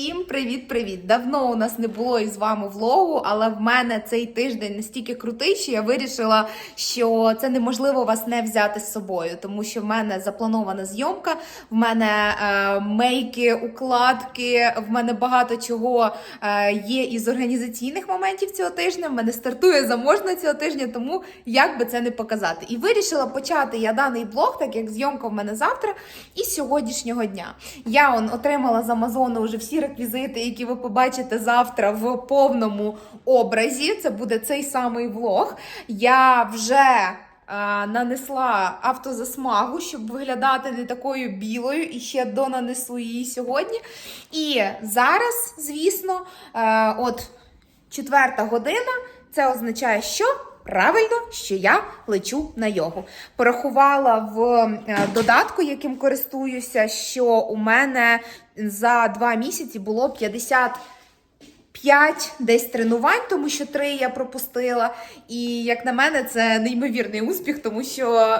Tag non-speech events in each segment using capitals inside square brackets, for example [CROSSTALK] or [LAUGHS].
Всім привіт-привіт! Давно у нас не було із вами влогу, але в мене цей тиждень настільки крутий, що я вирішила, що це неможливо вас не взяти з собою, тому що в мене запланована зйомка, в мене е, мейки, укладки, в мене багато чого е, є із організаційних моментів цього тижня. В мене стартує заможна цього тижня, тому як би це не показати. І вирішила почати я даний блог, так як зйомка в мене завтра, і з сьогоднішнього дня. Я он отримала з Амазону вже всі реквізити, які ви побачите завтра в повному образі. Це буде цей самий влог. Я вже е, нанесла автозасмагу, щоб виглядати не такою білою, і ще донанесу її сьогодні. І зараз, звісно, е, от четверта година, це означає, що. Правильно, що я лечу на йогу. Порахувала в е, додатку, яким користуюся, що у мене за два місяці було 55 десь тренувань, тому що три я пропустила. І як на мене, це неймовірний успіх, тому що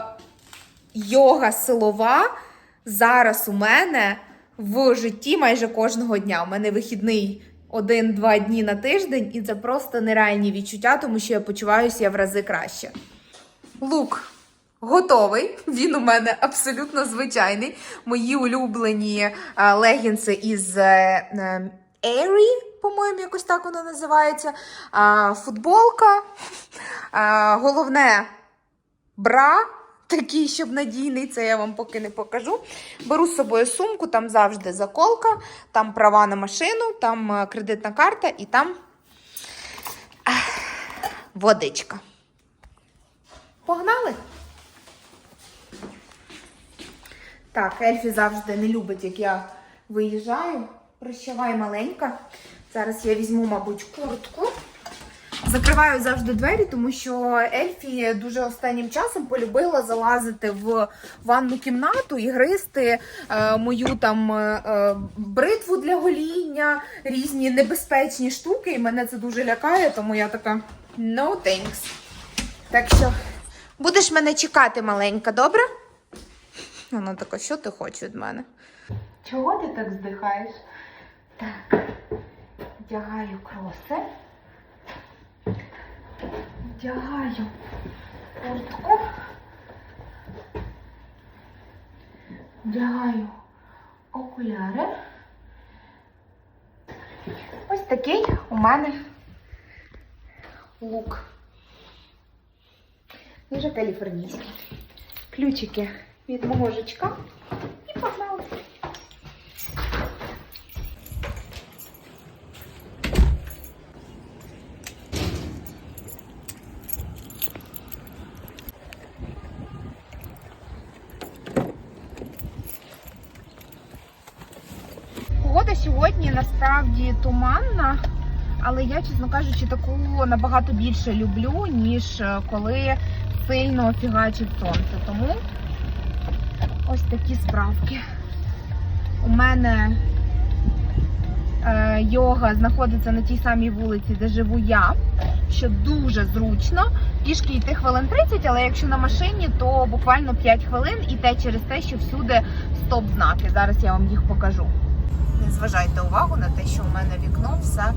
йога силова зараз у мене в житті майже кожного дня. У мене вихідний один-два дні на тиждень, і це просто нереальні відчуття, тому що я почуваюся в рази краще. Лук готовий. Він у мене абсолютно звичайний. Мої улюблені е, легінси із е, е, Airy, по-моєму, якось так воно називається. Футболка. Головне бра. Такий, щоб надійний, це я вам поки не покажу. Беру з собою сумку, там завжди заколка, там права на машину, там е, кредитна карта і там водичка. Погнали? Так, Ельфі завжди не любить, як я виїжджаю. Прощавай маленька. Зараз я візьму, мабуть, куртку. Закриваю завжди двері, тому що Ельфі дуже останнім часом полюбила залазити в ванну кімнату і гризти е, мою там е, е, бритву для гоління, різні небезпечні штуки. І мене це дуже лякає, тому я така no thanks. Так що будеш мене чекати, маленька, добре? Вона така, що ти хочеш від мене? Чого ти так здихаєш? Так, вдягаю кроси. Вдягаю куртку. Вдягаю окуляри. Ось такий у мене лук. Дуже каліфорнійський. Ключики від мого жучка. І погнали. Погода сьогодні насправді туманна, але я, чесно кажучи, таку набагато більше люблю, ніж е, коли сильно фігачить сонце. Тому ось такі справки. У мене е, йога знаходиться на тій самій вулиці, де живу я, що дуже зручно. Пішки йти хвилин 30, але якщо на машині, то буквально 5 хвилин і те через те, що всюди стоп-знаки. Зараз я вам їх покажу. Не зважайте увагу на те, що у мене вікно все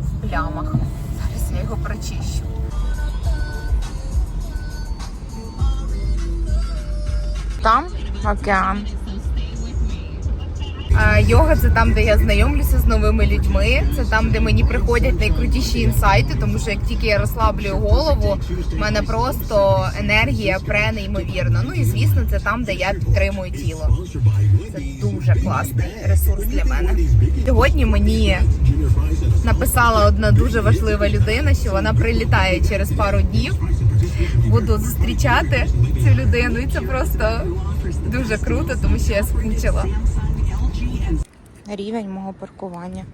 в плямах. Зараз я його прочищу. Там океан. Йога це там, де я знайомлюся з новими людьми. Це там, де мені приходять найкрутіші інсайти, тому що як тільки я розслаблюю голову, в мене просто енергія пре неймовірна. Ну і звісно, це там, де я підтримую тіло. Це дуже класний ресурс для мене. Сьогодні мені написала одна дуже важлива людина, що вона прилітає через пару днів. Буду зустрічати цю людину, і це просто дуже круто, тому що я скучила. Рівень мого паркування.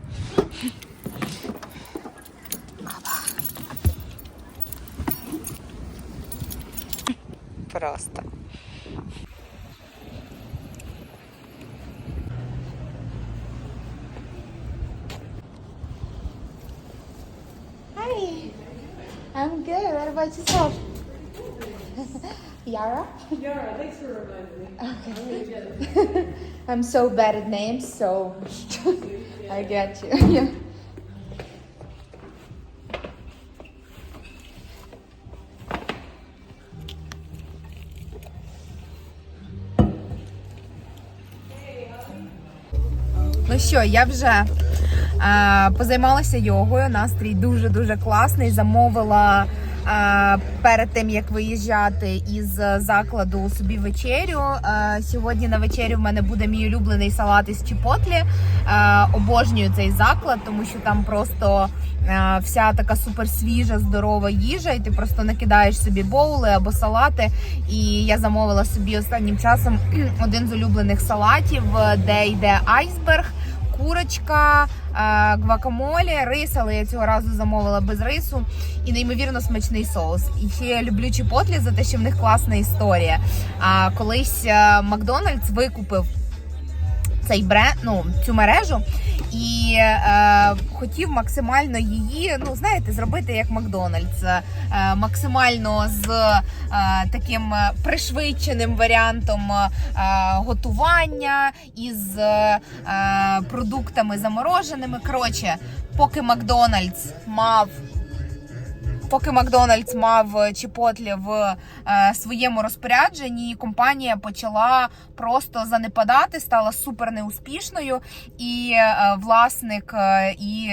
Просто. Hi. I'm good. What about yourself? Yara? Yara, thanks for reminding me. I'm gonna get it. I'm so bad at names, so I get you. Yeah. Ну що, я вже е, позаймалася йогою. Настрій дуже дуже класний. Замовила е, перед тим як виїжджати із закладу собі вечерю. Е, сьогодні на вечерю в мене буде мій улюблений салат із чіпотлі. Е, обожнюю цей заклад, тому що там просто е, вся така супер свіжа, здорова їжа, і ти просто накидаєш собі боули або салати. І я замовила собі останнім часом [CLEARS THROAT] один з улюблених салатів, е, де йде айсберг. Курочка, е, гвакамолі, рис, але я цього разу замовила без рису і неймовірно смачний соус. І ще я люблю чіпотлі за те, що в них класна історія. А колись е, Макдональдс викупив цей бренд, ну цю мережу, і е, хотів максимально її, ну знаєте, зробити як Макдональдс, е, максимально з е, таким е, пришвидшеним варіантом е, готування із е, продуктами замороженими. Коротше, поки Макдональдс мав Поки Макдональдс мав е, Чіпотлі в е, своєму розпорядженні, компанія почала просто занепадати, стала супер неуспішною. І е, власник і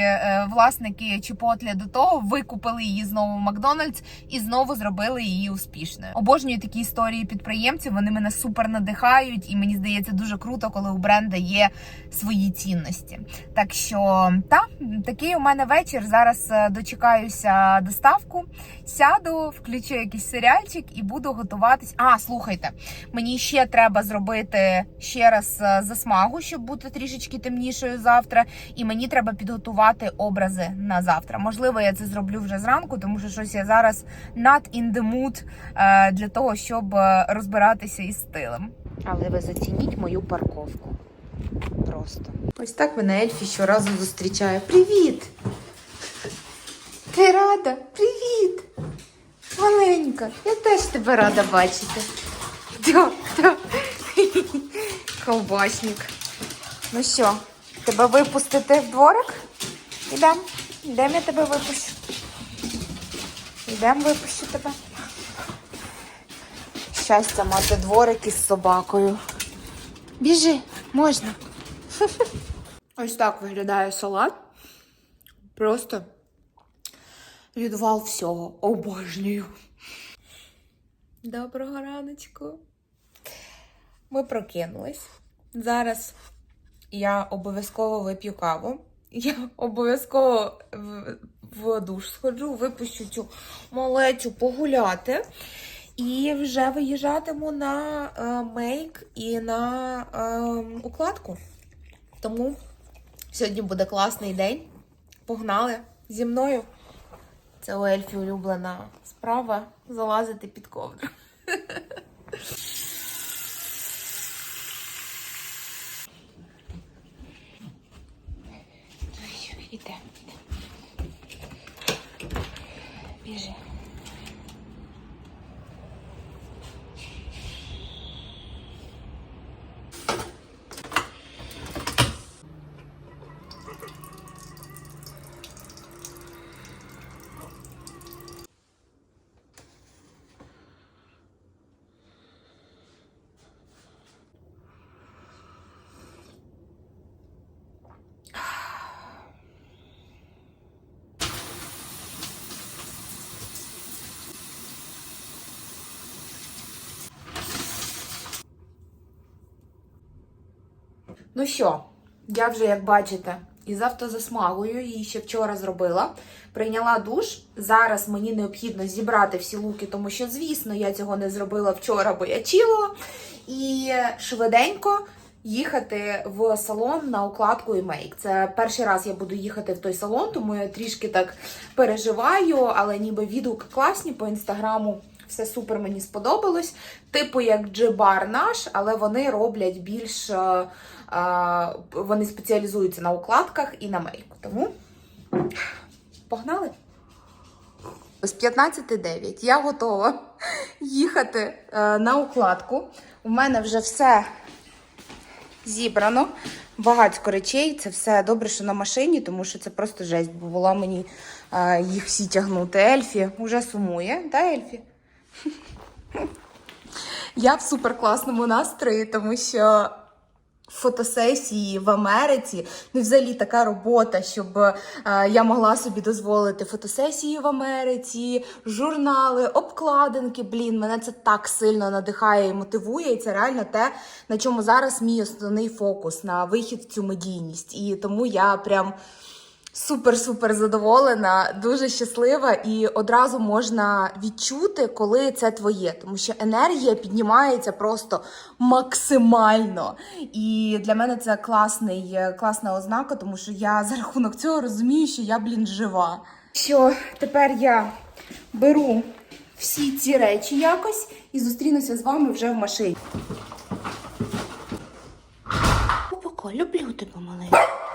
власники Чіпотлі до того викупили її знову в Макдональдс і знову зробили її успішною. Обожнюю такі історії підприємців. Вони мене супер надихають, і мені здається дуже круто, коли у бренда є свої цінності. Так що та такий у мене вечір. Зараз дочекаюся доставку. Сяду, включу якийсь серіальчик і буду готуватись. А, слухайте, мені ще треба зробити ще раз е, засмагу, щоб бути трішечки темнішою завтра. І мені треба підготувати образи на завтра. Можливо, я це зроблю вже зранку, тому що щось я зараз not in the mood е, для того, щоб е, розбиратися із стилем. Але ви зацініть мою парковку. Просто. Ось так мене Ельфі щоразу зустрічає. Привіт! Ти рада? Привіт! Маленька, я теж тебе рада бачити. Да, да. Ковбасник. Ну що, тебе випустити в дворик? Ідем. Ідем, я тебе випущу. Ідем, випущу тебе. Щастя мати дворик із собакою. Біжи, можна. Ось так виглядає салат. Просто відвал всього. Обожнюю. Доброго раночку. Ми прокинулись. Зараз я обов'язково вип'ю каву. Я обов'язково в, душ сходжу, випущу цю малечу погуляти. І вже виїжджатиму на е, мейк і на е, укладку. Тому сьогодні буде класний день. Погнали зі мною. Це у Ельфі улюблена справа залазити під ковдру. Іде, іде. Біжи. Ну що, я вже, як бачите, із автозасмагою її ще вчора зробила. Прийняла душ. Зараз мені необхідно зібрати всі луки, тому що, звісно, я цього не зробила вчора, бо я чилила. І швиденько їхати в салон на укладку і мейк. Це перший раз я буду їхати в той салон, тому я трішки так переживаю, але ніби відгуки класні по інстаграму. Все супер мені сподобалось. Типу як джибар наш, але вони роблять більш. е, е, Вони спеціалізуються на укладках і на мейку. Тому погнали! З 15.09 я готова їхати е, на укладку. У мене вже все зібрано. Багатько речей. Це все добре, що на машині, тому що це просто жесть, бо була мені їх всі тягнути. Ельфі вже сумує, та Ельфі? Я в суперкласному настрої, тому що фотосесії в Америці, ну взагалі така робота, щоб е, я могла собі дозволити фотосесії в Америці, журнали, обкладинки. Блін, мене це так сильно надихає і мотивує. І це реально те, на чому зараз мій основний фокус на вихід в цю медійність. І тому я прям. Супер-супер задоволена, дуже щаслива, і одразу можна відчути, коли це твоє, тому що енергія піднімається просто максимально. І для мене це класний, класна ознака, тому що я за рахунок цього розумію, що я, блін, жива. Що тепер я беру всі ці речі якось і зустрінуся з вами вже в машині. Пока, люблю тебе, маленька.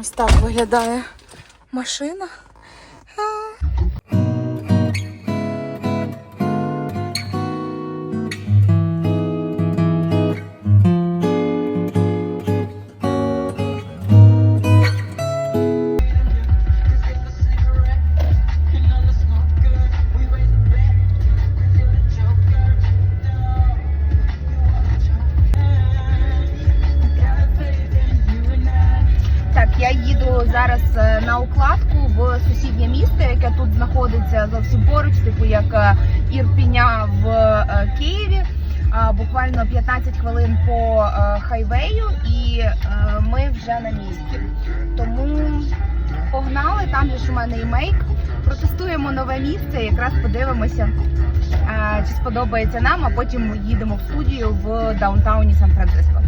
Ось так виглядає машина. По е, хайвею, і е, ми вже на місці. Тому погнали, там же ж у мене і мейк. Протестуємо нове місце, якраз подивимося, е, чи сподобається нам, а потім їдемо в студію в даунтауні Сан-Франциско.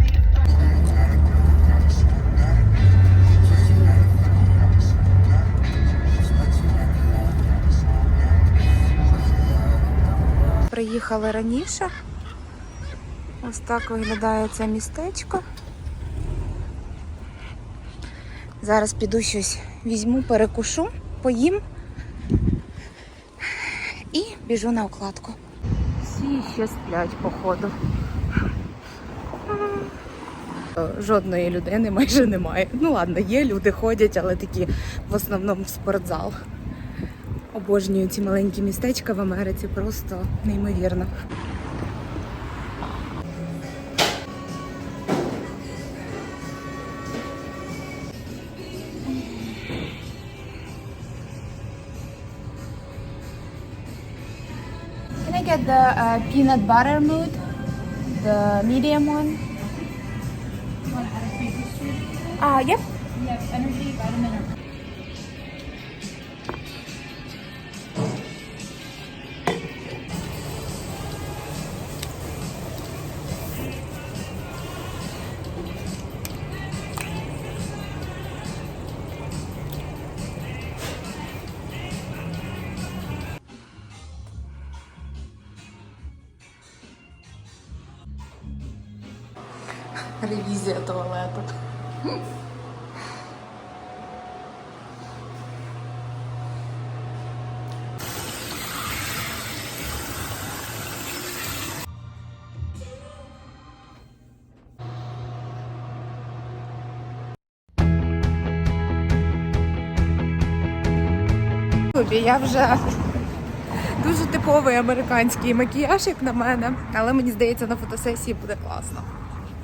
Приїхали раніше. Ось так виглядає це містечко. Зараз піду щось візьму, перекушу, поїм і біжу на укладку. Всі ще сплять, походу. Жодної людини майже немає. Ну ладно, є люди ходять, але такі в основному в спортзал. Обожнюю ці маленькі містечка в Америці, просто неймовірно. the uh, peanut butter mood, the medium one. Uh, yep. Have energy, vitamin, Ревізія туалету. Я вже дуже типовий американський макіяж, як на мене, але мені здається, на фотосесії буде класно.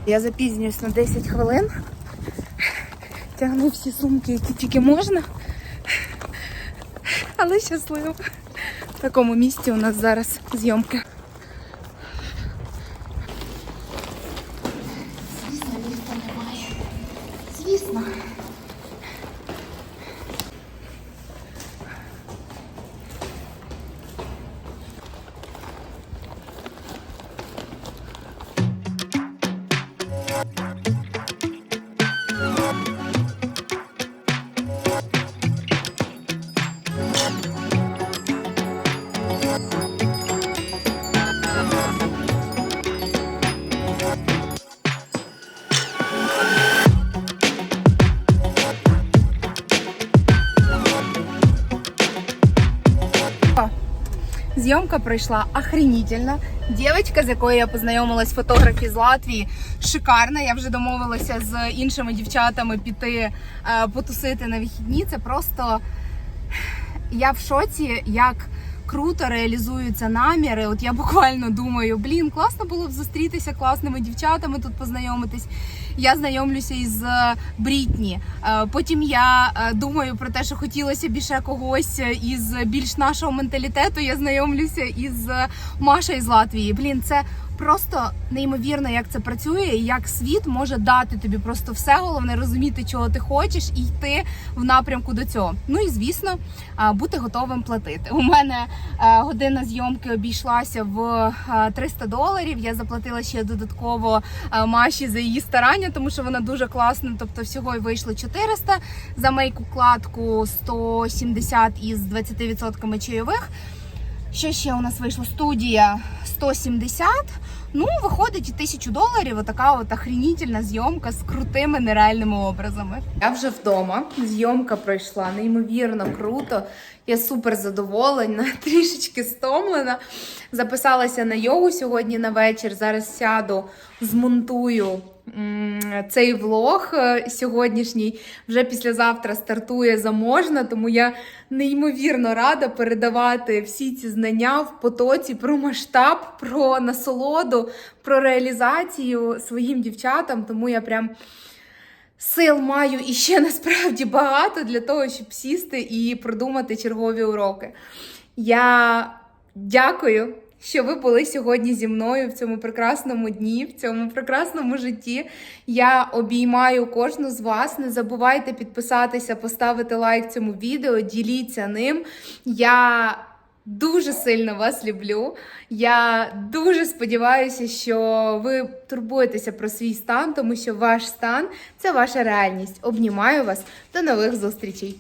Я запізнююсь на 10 хвилин. Тягну всі сумки, які тільки можна. Але щасливо. В такому місці у нас зараз зйомки. Зйомка пройшла охренительно. Дівчинка, з якою я познайомилась, фотограф із Латвії, шикарна. Я вже домовилася з іншими дівчатами піти е, потусити на вихідні. Це просто я в шоці, як круто реалізуються наміри. От я буквально думаю, блін, класно було б зустрітися класними дівчатами тут познайомитись. Я знайомлюся із е, Брітні. Е, Потім я е, думаю про те, що хотілося більше когось із більш нашого менталітету. Я знайомлюся із Машою з Латвії. Блін, це просто неймовірно, як це працює, і як світ може дати тобі просто все. Головне розуміти, чого ти хочеш, і йти в напрямку до цього. Ну і звісно, бути готовим платити. У мене е, година зйомки обійшлася в е, 300 доларів. Я заплатила ще додатково е, Маші за її старання, тому що вона дуже класна. Тобто, всього й вийшло 400 за мейк-укладку 170 із 20% чайових. Що ще у нас вийшло? Студія 170. Ну, виходить і тисячу доларів. Отака от охренітельна зйомка з крутими нереальними образами. Я вже вдома. Зйомка пройшла неймовірно круто. Я супер задоволена, [LAUGHS] трішечки стомлена. Записалася на йогу сьогодні на вечір. Зараз сяду, змонтую цей влог е, сьогоднішній. Вже післязавтра стартує заможна, тому я неймовірно рада передавати всі ці знання в потоці про масштаб, про насолоду, про реалізацію своїм дівчатам. Тому я прям. Сил маю і ще насправді багато для того, щоб сісти і продумати чергові уроки. Я дякую, що ви були сьогодні зі мною в цьому прекрасному дні, в цьому прекрасному житті. Я обіймаю кожну з вас. Не забувайте підписатися, поставити лайк цьому відео, діліться ним. Я Дуже сильно вас люблю. Я дуже сподіваюся, що ви турбуєтеся про свій стан, тому що ваш стан це ваша реальність. Обнімаю вас. До нових зустрічей.